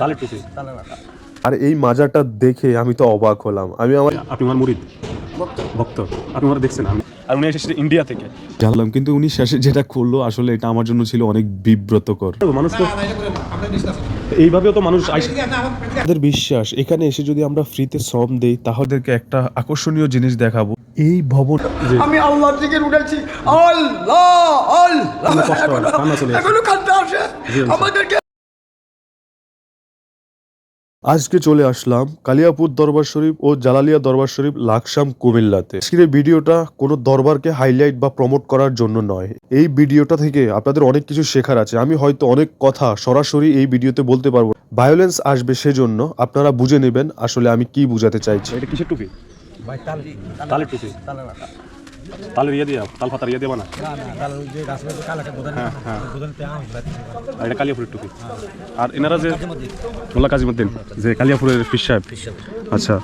তালে টুপি আর এই মাজারটা দেখে আমি তো অবাক হলাম। আমি আমার আপনি আমার মুরিদ। ভক্ত। আপনি আমার দেখছেন আমি। আর উনি এসেছে ইন্ডিয়া থেকে। জানলাম কিন্তু উনি শেষে যেটা করল আসলে এটা আমার জন্য ছিল অনেক বিব্রতকর। মানুষ তো এইভাবেও তো মানুষ আমাদের বিশ্বাস এখানে এসে যদি আমরা ফ্রিতে শ্রম দেই তাহলেকে একটা আকর্ষণীয় জিনিস দেখাবো। এই ভবন আমি আল্লাহর দিকে উঠেছি। আল্লাহ আল্লাহ। কষ্ট হয় না, চলে এখনও কান্না আসে। আমাদেরকে আজকে চলে আসলাম কালিয়াপুর দরবার শরীফ ও জালালিয়া দরবার শরীফ লাকসাম কুমিল্লাতে। আজকের এই ভিডিওটা কোনো দরবারকে হাইলাইট বা প্রমোট করার জন্য নয়। এই ভিডিওটা থেকে আপনাদের অনেক কিছু শেখার আছে। আমি হয়তো অনেক কথা সরাসরি এই ভিডিওতে বলতে পারব। ভায়োলেন্স আসবে সেজন্য আপনারা বুঝে নেবেন আসলে আমি কি বুঝাতে চাইছি। এটা কিসের টুপি? তালে টুপি। তালের ইয়ে দিয়া তাল ফাতার ইয়ে দেবা না? হ্যাঁ হ্যাঁ। আর এটা কালিয়াপুরের টুপি। আর এনারা যে মোল্লা কাজিমুদ্দিন যে কালিয়াপুরের ফিস সাহেব। আচ্ছা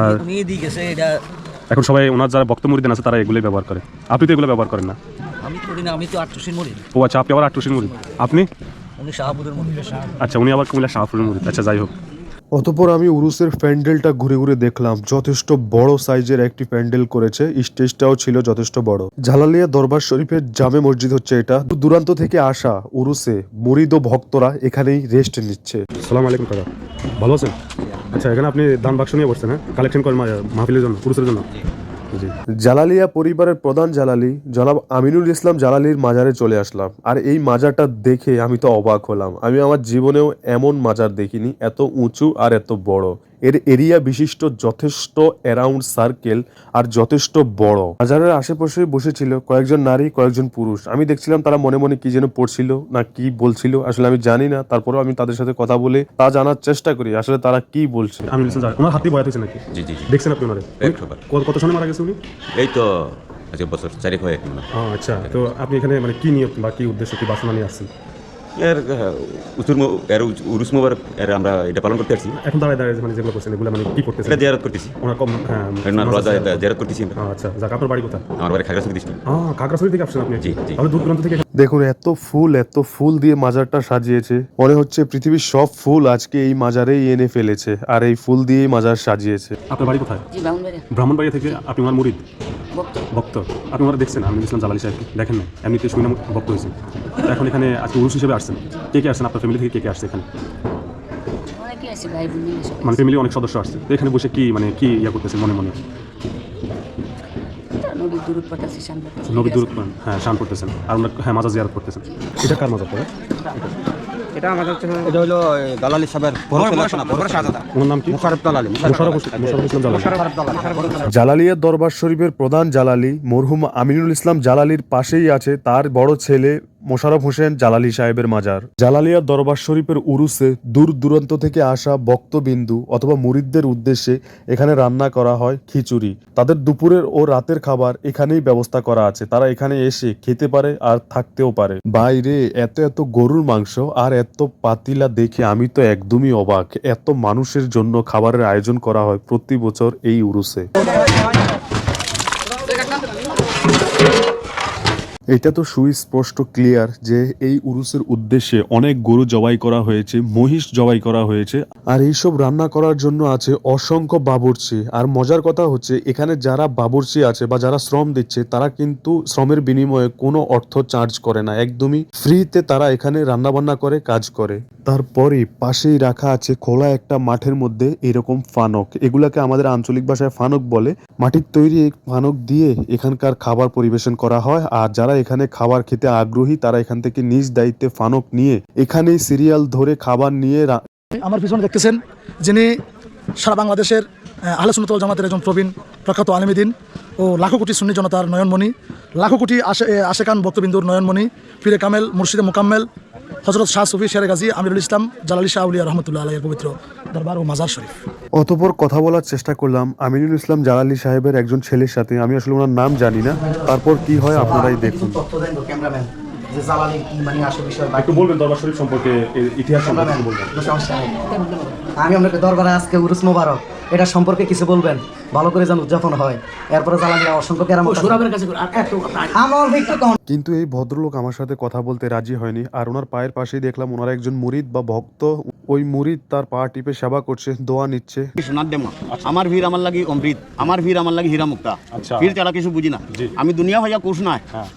আর দিয়ে এখন সবাই ওনার যারা বক্ত মুরিদিন আছে তারা এগুলোই ব্যবহার করে। আপনি তো এগুলো ব্যবহার করেন না? আমি করি না আমি তো আটশোশির মরি ও আচ্ছা আপনি আবার আটটুসিন মুরিদ আপনি? উনি শাহাবুদের মরি আচ্ছা উনি আবার কুমিল্লা শাহপুরের মুরিদ আচ্ছা যাই হোক। অতপর আমি উরুসের প্যান্ডেলটা ঘুরে ঘুরে দেখলাম। যথেষ্ট বড় সাইজের একটি প্যান্ডেল করেছে। স্টেজটাও ছিল যথেষ্ট বড়। জালালিয়া দরবার শরীফের জামে মসজিদ হচ্ছে এটা। দূর দূরান্ত থেকে আসা উরুসে মুরিদ ও ভক্তরা এখানেই রেস্ট নিচ্ছে। সালাম আলাইকুম কাকা ভালো আছেন? আচ্ছা এখানে আপনি দান বাক্স নিয়ে বসছেন হ্যাঁ? কালেকশন করেন মাহফিলের জন্য পুরুষের জন্য? জি। জালালিয়া পরিবারের প্রধান জালালি, জনাব আমিনুল ইসলাম জালালির মাজারে চলে আসলাম। আর এই মাজারটা দেখে আমি তো অবাক হলাম। আমি আমার জীবনেও এমন মাজার দেখিনি, এত উঁচু আর এত বড়। এর এরিয়া বিশিষ্ট যথেষ্ট অ্যারাউন্ড সার্কেল আর যথেষ্ট বড়। মাজারের আশেপাশে বসেছিল কয়েকজন নারী কয়েকজন পুরুষ। আমি দেখছিলাম তারা মনে মনে কি যেন পড়ছিল না কি বলছিল। আসলে আমি জানি না তারপরেও আমি তাদের সাথে কথা বলে তা জানার চেষ্টা করি আসলে তারা কি বলছে। আমি ওনার হাতি বয়াত হয়েছে নাকি? জি জি জি। দেখছেন আপনি ওনারে? একবার। কত কত সালে মারা গেছে উনি? এই তো আজকে বছর চারিক হয়ে আচ্ছা তো আপনি এখানে মানে কি নিয়ে বা কি উদ্দেশ্য কি বাসনা নিয়ে আসছেন? এর আহ, উসুর মু- এর উরুস মুবারক এর আমরা এটা পালন করতে আসছি। এখন দাঁড়ায় দাঁড়ায় মানে যেগুলো করছেন এগুলো মানে কি করতেছেন? এটা জিয়ারত করতেছি। ওনার কম হ্যাঁ ওনার রোজা জিয়ারত। করতেছি আচ্ছা যাক আপনার বাড়ি কোথায়? আমার বাড়ি খাগড়াছড়ি ডিস্ট্রিক্ট। ও কাকড়াছড়ি থেকে আসছেন আপনি? জি, জি। তাহলে দূর দূরান্ত থেকে দেখুন এত ফুল এত ফুল দিয়ে মাজারটা সাজিয়েছে। মনে হচ্ছে পৃথিবীর সব ফুল আজকে এই মাজারেই এনে ফেলেছে আর এই ফুল দিয়েই মাজার সাজিয়েছে। আপনার বাড়ি কোথায়? জি ব্রাহ্মণবাড়িয়া। ব্রাহ্মণবাড়িয়া থেকে আপনি আমার মুরিদ? ভক্ত? ভক্ত। আপনি ওনারা দেখছেন আমি ইসলাম জালালি সাহেবকে। দেখেন না এমনিতে শুনে ভক্ত হয়েছে। এখন এখানে আজকে উরুস হিসেবে আসছেন। কে কে আসছেন? আপনার ফ্যামিলি থেকে কে কে আসছে এখানে। মানে ফ্যামিলি অনেক সদস্য আসছে। তো এখানে বসে কি মানে কি ইয়া করতেছেন মনে মনে? দূরত নবী দূর হ্যাঁ শান করতেছেন আর ওনার হ্যাঁ মাজার জিয়ারত করতেছেন। এটা কার মাজার পরে এটা হলো সাহেবের ওনার নাম কি? মুশারফ দালালি জালালি জালালিয়া দরবার শরীফের প্রধান জালালি মরহুম আমিনুল ইসলাম জালালির পাশেই আছে তার বড় ছেলে মোশারফ হোসেন জালালি সাহেবের মাজার। জালালিয়া দরবার শরীফের উরুসে দূর দূরান্ত থেকে আসা বক্তবিন্দু অথবা মুরিদদের উদ্দেশ্যে এখানে রান্না করা হয় খিচুড়ি। তাদের দুপুরের ও রাতের খাবার এখানেই ব্যবস্থা করা আছে। তারা এখানে এসে খেতে পারে আর থাকতেও পারে। বাইরে এত এত গরুর মাংস আর এত পাতিলা দেখে আমি তো একদমই অবাক। এত মানুষের জন্য খাবারের আয়োজন করা হয় প্রতি বছর এই উরুসে। এটা তো সুস্পষ্ট ক্লিয়ার যে এই উরুসের উদ্দেশ্যে অনেক গরু জবাই করা হয়েছে, মহিষ জবাই করা হয়েছে। আর এইসব রান্না করার জন্য আছে অসংখ্য বাবুর্চি। আর মজার কথা হচ্ছে, এখানে যারা বাবুর্চি আছে বা যারা শ্রম দিচ্ছে, তারা কিন্তু শ্রমের বিনিময়ে কোনো অর্থ চার্জ করে না। একদমই ফ্রিতে তারা এখানে রান্না বান্না করে, কাজ করে। তারপরে পাশেই রাখা আছে খোলা একটা মাঠের মধ্যে এরকম ফানক। এগুলাকে আমাদের আঞ্চলিক ভাষায় ফানক বলে। মাটির তৈরি ফানক দিয়ে এখানকার খাবার পরিবেশন করা হয়। আর যারা এখানে খাবার খেতে আগ্রহী, তারা এখান থেকে নিজ দায়িত্বে ফানক নিয়ে এখানেই সিরিয়াল ধরে খাবার নিয়ে আমার পিছনে দেখতেছেন যিনি সারা বাংলাদেশের আহলে সুন্নতল জামাতের একজন প্রবীণ প্রখ্যাত আলমীদিন ও লাখো কোটি সুন্নি জনতার নয়নমণি, লাখো কোটি আশে আশেকান বক্তবিন্দুর নয়নমণি ফিরে কামেল, মুর্শিদে মোকাম্মেল হজরত শাহ সুফি শেরে গাজী আমিরুল ইসলাম, জালালি শাহ উলিয়া রহমতুল্লাহ আলহের পবিত্র দরবার ও মাজার শরীফ। অতপর কথা বলার চেষ্টা করলাম। আমিনুল ইসলাম জালালি সাহেবের একজন ছেলের সাথে। আমি আসলে ওনার নাম জানি না। তারপর কি হয় আপনারাই দেখুন। তথ্য দেন ক্যামেরাম্যান যে জালালি কি মানে আসল বিষয় একটু বলবেন দরবার শরীফ সম্পর্কে ইতিহাস সম্পর্কে বলবেন। সমস্যা নেই। আমি আপনাকে দরবারে আজকে উরুস মোবারক। এটা সম্পর্কে কিছু বলবেন ভালো করে যেন উদযাপন হয়। এরপরে জ্বালানি অসংখ্য কেরাম আমার একটু কম। কিন্তু এই ভদ্রলোক আমার সাথে কথা বলতে রাজি হয়নি আর ওনার পায়ের পাশেই দেখলাম ওনার একজন মুরিদ বা ভক্ত। ওই মুরিদ তার পা টিপে সেবা করছে দোয়া নিচ্ছে। সোনার দেমা আমার ভিড় আমার লাগে অমৃত আমার ভিড় আমার লাগে হীরা মুক্তা আচ্ছা। ভিড় ছাড়া কিছু বুঝি না। আমি দুনিয়া ভাইয়া কুশ নাই। হ্যাঁ।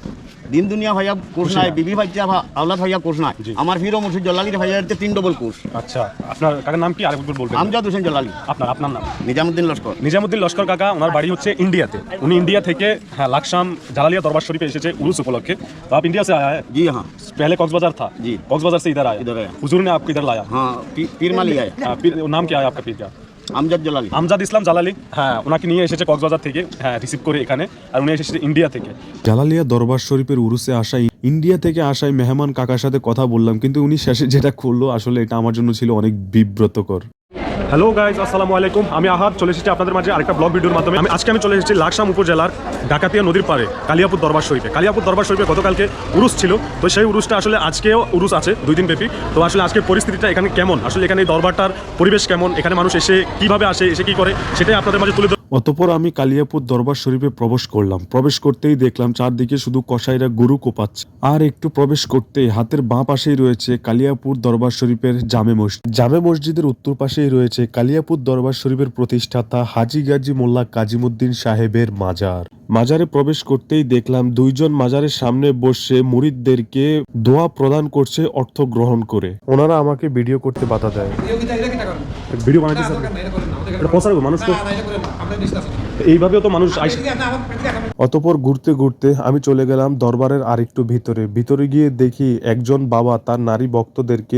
দিন দুনিয়া ভাইয়া কোষ নাই বিবি ভাইয়া ভা- আওলাদ ভাইয়া কোষ নাই জি। আমার ভিড়ও মুর্শিদ জলালির ভাইয়া এর তিন ডবল কোষ আচ্ছা আপনার কাকার নাম কি আরেকবার বলবেন আমজাদ হোসেন জলালি আপনার আপনার নাম নিজামুদ্দিন লস্কর নিজামুদ্দিন লস্কর কাকা ওনার বাড়ি হচ্ছে ইন্ডিয়াতে উনি ইন্ডিয়া থেকে হ্যাঁ লাকসাম জালালিয়া दरबार शरीफ এসেছে उर्स उपलक्ष्य तो आप इंडिया से आया है जी हाँ पहले कॉक्सबाजार था जी। कॉक्सबाजार से इधर आया इधर आया। हुजूर ने आपको इधर लाया हाँ पी- पीर माली आया हाँ, पीर- नाम क्या है आपका पीर का আমজাদ জালালি। আমজাদ ইসলাম জালালি হ্যাঁ ওনাকে নিয়ে এসেছে কক্সবাজার থেকে হ্যাঁ রিসিভ করে এখানে আর উনি এসেছে ইন্ডিয়া থেকে। জালালিয়া দরবার শরীফের উরুসে আসাই ইন্ডিয়া থেকে আসায় মেহমান কাকার সাথে কথা বললাম কিন্তু উনি শেষে যেটা করল আসলে এটা আমার জন্য ছিল অনেক বিব্রতকর। হ্যালো গাইজ আসসালামু আলাইকুম। আমি আহাদ, চলে এসেছি আপনাদের মাঝে আরেকটা ব্লগ ভিডিওর মাধ্যমে। আমি আজকে আমি চলে এসেছি লাকসাম উপজেলার ডাকাতিয়া নদীর পাড়ে, কালিয়াপুর দরবার শরীফে কালিয়াপুর দরবার শরীফে গতকালকে উরুস ছিল। তো সেই উরুসটা আসলে আজকেও উরুস আছে, দুই দিন ব্যাপী। তো আসলে আজকে পরিস্থিতিটা এখানে কেমন? আসলে এখানে দরবারটার পরিবেশ কেমন? এখানে মানুষ এসে কীভাবে আসে, এসে কি করে? সেটাই আপনাদের মাঝে তুলে অতপর আমি কালিয়াপুর দরবার শরীফে প্রবেশ করলাম। প্রবেশ করতেই দেখলাম চারদিকে শুধু কসাইরা গরু কোপাচ্ছে। আর একটু প্রবেশ করতেই হাতের বাঁ পাশেই রয়েছে কালিয়াপুর দরবার শরীফের জামে মসজিদ। জামে মসজিদের উত্তর পাশেই রয়েছে কালিয়াপুর দরবার শরীফের প্রতিষ্ঠাতা হাজি গাজী মোল্লা কাজিমুদ্দিন সাহেবের মাজার। মাজারে প্রবেশ করতেই দেখলাম দুইজন মাজারের সামনে বসে মুরিদদেরকে দোয়া প্রদান করছে অর্থ গ্রহণ করে। ওনারা আমাকে ভিডিও করতে বাধা দেয়। ভিডিও পৌঁছাবো মানুষ তো এইভাবেও তো মানুষ অতপর ঘুরতে ঘুরতে আমি চলে গেলাম দরবারের আরেকটু ভিতরে। ভিতরে গিয়ে দেখি একজন বাবা তার নারী ভক্তদেরকে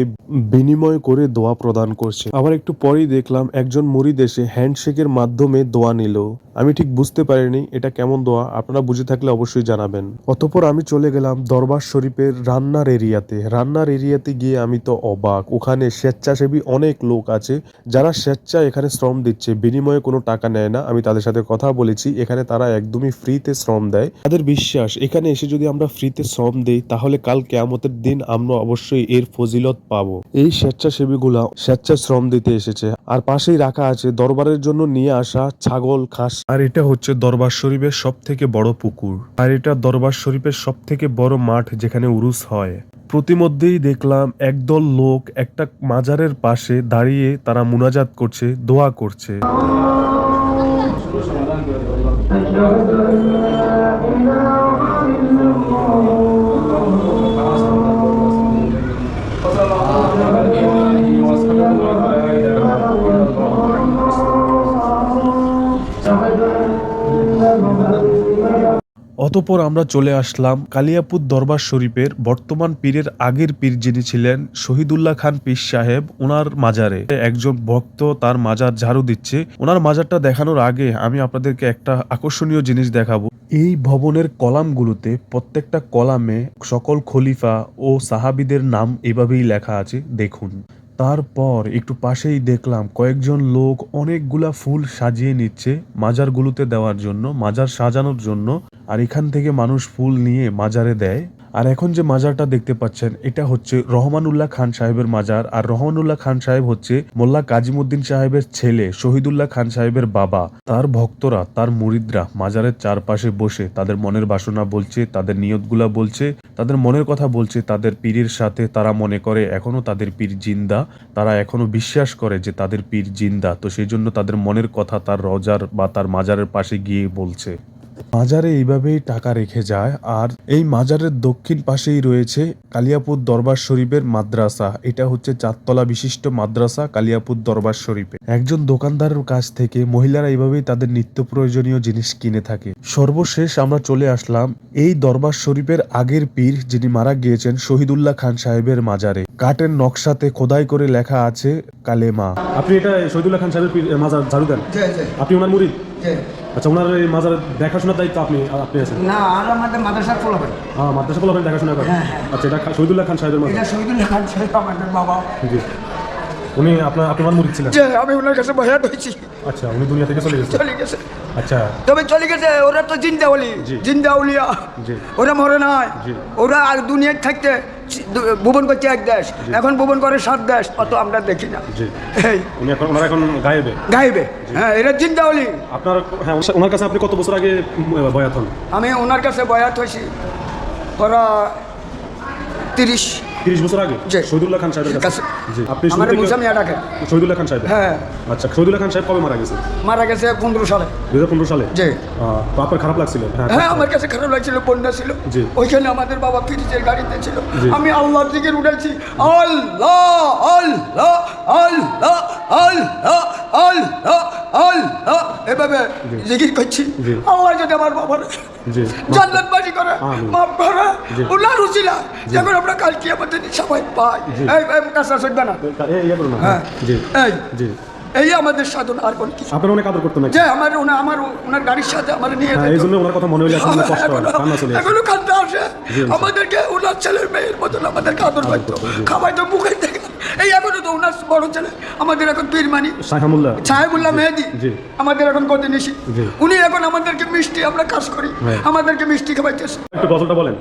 বিনিময় করে দোয়া প্রদান করছে। আবার একটু পরেই দেখলাম একজন মুরিদ এসে হ্যান্ডশেকের মাধ্যমে দোয়া নিল। আমি ঠিক বুঝতে পারিনি এটা কেমন দোয়া, আপনারা বুঝে থাকলে অবশ্যই জানাবেন। অতপর আমি চলে গেলাম দরবার শরীফের রান্নার এরিয়াতে। রান্নার এরিয়াতে গিয়ে আমি তো অবাক, ওখানে স্বেচ্ছাসেবী অনেক লোক আছে, যারা স্বেচ্ছা এখানে শ্রম দিচ্ছে, বিনিময়ে কোনো টাকা নেয় না, আমি তাদের সাথে কথা বলেছি, এখানে তারা একদমই ফ্রিতে শ্রম দেয়। তাদের বিশ্বাস, এখানে এসে যদি আমরা ফ্রিতে শ্রম দেই, তাহলে কাল কেয়ামতের দিন আমরা অবশ্যই এর ফজিলত পাবো। এই স্বেচ্ছাসেবীগুলা স্বেচ্ছা শ্রম দিতে এসেছে। আর পাশেই রাখা আছে, দরবারের জন্য নিয়ে আসা ছাগল, খাস। আর এটা হচ্ছে দরবার শরীফের সব থেকে বড় পুকুর। আর এটা দরবার শরীফের সব থেকে বড় মাঠ যেখানে উরুস হয়। প্রতিমধ্যেই দেখলাম একদল লোক একটা মাজারের পাশে দাঁড়িয়ে তারা মুনাজাত করছে, দোয়া করছে। you're Shabbat one. অতপর আমরা চলে আসলাম কালিয়াপুর দরবার শরীফের বর্তমান পীরের আগের পীর যিনি ছিলেন শহীদুল্লাহ খান পীর সাহেব ওনার মাজারে। একজন ভক্ত তার মাজার ঝাড়ু দিচ্ছে। ওনার মাজারটা দেখানোর আগে আমি আপনাদেরকে একটা আকর্ষণীয় জিনিস দেখাবো। এই ভবনের কলামগুলোতে প্রত্যেকটা কলামে সকল খলিফা ও সাহাবিদের নাম এভাবেই লেখা আছে। দেখুন। তারপর একটু পাশেই দেখলাম কয়েকজন লোক অনেকগুলা ফুল সাজিয়ে নিচ্ছে মাজারগুলোতে দেওয়ার জন্য, মাজার সাজানোর জন্য, আর এখান থেকে মানুষ ফুল নিয়ে মাজারে দেয়। আর এখন যে মাজারটা দেখতে পাচ্ছেন, এটা হচ্ছে রহমানুল্লাহ খান সাহেবের মাজার। আর রহমানুল্লাহ খান সাহেব হচ্ছে মোল্লা কাজিমুদ্দিন সাহেবের ছেলে, শহীদুল্লাহ খান সাহেবের বাবা। তার ভক্তরা, তার মুরিদরা মাজারের চারপাশে বসে তাদের মনের বাসনা বলছে, তাদের নিয়তগুলা বলছে, তাদের মনের কথা বলছে, তাদের পীরের সাথে তারা মনে করে এখনও তাদের পীর জিন্দা, তারা এখনও বিশ্বাস করে যে তাদের পীর জিন্দা। তো সেই জন্য তাদের মনের কথা তার রজার বা তার মাজারের পাশে গিয়ে বলছে। মাজারে এইভাবেই টাকা রেখে যায় আর এই মাজারের দক্ষিণ পাশেই রয়েছে কালিয়াপুর দরবার শরীফের মাদ্রাসা। এটা হচ্ছে চারতলা বিশিষ্ট মাদ্রাসা কালিয়াপুর দরবার শরীফে। একজন দোকানদারের কাছ থেকে মহিলারা এইভাবেই তাদের নিত্য প্রয়োজনীয় জিনিস কিনে থাকে। সর্বশেষ আমরা চলে আসলাম এই দরবার শরীফের আগের পীর যিনি মারা গিয়েছেন শহীদুল্লাহ খান সাহেবের মাজারে। কাঠের নকশাতে খোদাই করে লেখা আছে কালেমা। আপনি এটা শহীদুল্লাহ খান সাহেবের মাজার ঝাড়ু দেন? আপনি ওনার মুরিদ আচ্ছা ওনার এই মাজার দেখাশোনার দায়িত্ব আপনি আপনি আছেন? না আর আমাদের মাদ্রাসার ফলাফল। হ্যাঁ মাদ্রাসা ফলাফল দেখাশোনা করেন। আচ্ছা এটা শহীদুল্লাহ খান সাহেবের মাদ্রাসা? এটা শহীদুল্লাহ খান সাহেব আমাদের বাবা। জি। উনি আপনার আপনার মুরিদ ছিলেন? যে আমি ওনার কাছে বয়াত হয়েছি। আচ্ছা উনি দুনিয়া থেকে চলে গেছেন চলে গেছে। আচ্ছা। তবে চলে গেছে ওরা তো জিন্দা বলি জি। জিন্দা উলিয়া ওরা মরে নাই জি। ওরা আর দুনিয়ায় থাকতে ভুবন করছে এক দেশ এখন ভুবন করে সাত দেশ অত আমরা দেখি না। জি। এই। উনি এখন ওনারা এখন গায়েবে? গাইবে হ্যাঁ এরা জিন্দা বলি আপনার হ্যাঁ ওনার- কাছে আপনি কত বছর আগে বয়াত হন? আমি ওনার কাছে বয়াত হয়েছি ওরা তিরিশ তিরিশ বছর আগে। শহীদুল্লাহ খান সাহেবের কাছে? আপনি শুরু আমার থেকে- মুসা মিয়া শহীদুল্লাহ খান সাহেব হ্যাঁ। আচ্ছা শহীদুল্লাহ খান সাহেব কবে মারা গেছে? মারা গেছে পনেরো সালে। দু হাজার পনেরো সালে? জি। তো আপনার খারাপ লাগছিল? হ্যাঁ হ্যাঁ আমার কাছে খারাপ লাগছিল বন্যা ছিল। ওইখানে আমাদের বাবা ফিরিজের গাড়িতে ছিল। আমি আল্লাহর দিকে উঠেছি আল্লাহ আল্লাহ আল্লাহ আল্লাহ আল্লাহ আল্লাহ। এভাবে জিকির করছি। আল্লাহ যদি আমার বাবার জান্নাতবাসী করে আমিন। মাফ করে জি। উল্লাহ রুচিলা যখন আমরা কালকে আমাদের সবাই পাই এই কাজটা না ইয়ে হ্যাঁ জি এই জি এই আমাদের সাধন আর কোন কিছু আপনার অনেক আদর করতেন যে আমার ওনা আমার ওনার গাড়ির সাথে আমার নিয়ে হ্যাঁ যেত। এই জন্য ওনার কথা মনে এখন কষ্ট হয় কান্না চলে এখনও কান্না আসে। আমাদেরকে ওনার ছেলের মেয়ের মতন আমাদেরকে আদর করতো জি। খাবাই তো মুখে থেকে এই এখনও তো ওনার বড় ছেলে আমাদের এখন পীরমানি। সাইহামুল্লাহ। সাহেবুল্লাহ মেহেদি আমাদের এখন কত নিশি উনি এখন আমাদেরকে মিষ্টি আমরা কাজ করি হ্যাঁ। আমাদেরকে মিষ্টি খাওয়াইতেছে একটু গজলটা বলেন।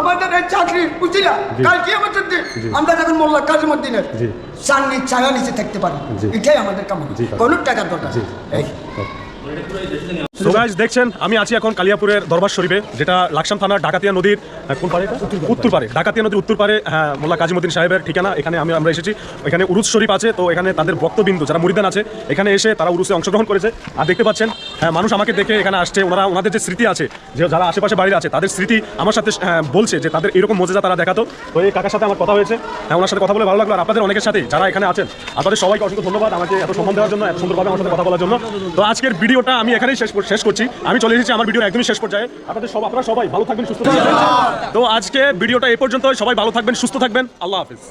আমাদের এই চাকরি বুঝিলা জি। কালকে আমাদের দিন আমরা যখন মোল্লা কাজমুদ্দিনের জি। চাননি ছায়া নিচে থাকতে পারি এটাই আমাদের কামনা। কোনো টাকার দরকার এই। তো গাইজ দেখছেন, আমি আছি এখন কালিয়াপুরের দরবার শরীফে, যেটা লাকসাম থানার ডাকাতিয়া নদীর কোন পারে উত্তর পারে ডাকাতিয়া নদীর উত্তর পারে হ্যাঁ মোল্লা কাজিমুদ্দিন সাহেবের ঠিকানা, এখানে আমি, আমরা এসেছি। এখানে উরুস শরীফ আছে, তো এখানে তাদের বক্তবিন্দু যারা মুরিদান আছে, এখানে এসে তারা উরুসে অংশগ্রহণ করেছে। আর দেখতে পাচ্ছেন হ্যাঁ মানুষ আমাকে দেখে এখানে আসছে, ওনারা, ওনাদের যে স্মৃতি আছে, যে যারা আশেপাশে বাড়ির আছে, তাদের স্মৃতি আমার সাথে বলছে যে তাদের এরকম মজেজা তারা দেখাতো। তো এই কাকার সাথে আমার কথা হয়েছে। হ্যাঁ ওনার সাথে কথা বলে ভালো লাগল। আর আপনাদের অনেকের সাথে যারা এখানে আছেন আপনাদের সবাইকে অসংখ্য ধন্যবাদ আমাকে এত সম্মান দেওয়ার জন্য, এত সুন্দরভাবে আমার সাথে কথা বলার জন্য। তো আজকের ভিডিওটা আমি এখানেই শেষ শেষ করছি। আমি চলে এসেছি আমার ভিডিও একদমই শেষ পর্যায়ে। আপনাদের সব আপনারা সবাই ভালো থাকবেন, সুস্থ থাকবেন। তো আজকে ভিডিওটা এই পর্যন্ত সবাই ভালো থাকবেন, সুস্থ থাকবেন। আল্লাহ হাফিজ।